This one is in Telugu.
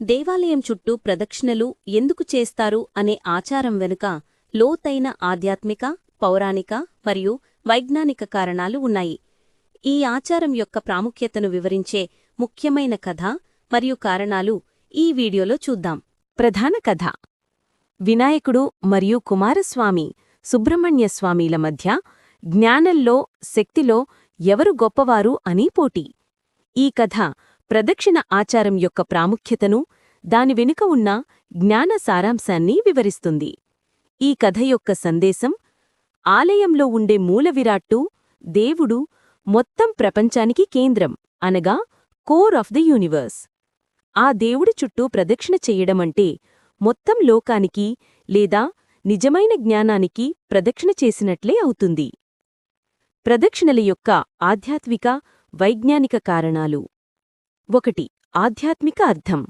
దేవాలయం చుట్టూ ప్రదక్షిణలు ఎందుకు చేస్తారు అనే ఆచారం వెనుక లోతైన ఆధ్యాత్మిక పౌరాణిక మరియు వైజ్ఞానిక కారణాలు ఉన్నాయి. ఈ ఆచారం యొక్క ప్రాముఖ్యతను వివరించే ముఖ్యమైన కథ మరియు కారణాలు ఈ వీడియోలో చూద్దాం. ప్రధాన కథ. వినాయకుడు మరియు కుమారస్వామి సుబ్రహ్మణ్యస్వామీల మధ్య జ్ఞానంలో శక్తిలో ఎవరు గొప్పవారు అని పోటీ. ఈ కథ ప్రదక్షిణ ఆచారం యొక్క ప్రాముఖ్యతను దాని వెనుక ఉన్న జ్ఞాన సారాంశాన్ని వివరిస్తుంది. ఈ కథ యొక్క సందేశం ఆలయంలో ఉండే మూలవిరాట్టు దేవుడు మొత్తం ప్రపంచానికి కేంద్రం అనగా కోర్ ఆఫ్ ది యూనివర్స్. ఆ దేవుడి చుట్టూ ప్రదక్షిణ చెయ్యడమంటే మొత్తం లోకానికి లేదా నిజమైన జ్ఞానానికి ప్రదక్షిణ చేసినట్లే అవుతుంది. ప్రదక్షిణల యొక్క ఆధ్యాత్మిక వైజ్ఞానిక కారణాలు. ఒకటి ఆధ్యాత్మిక అర్థం.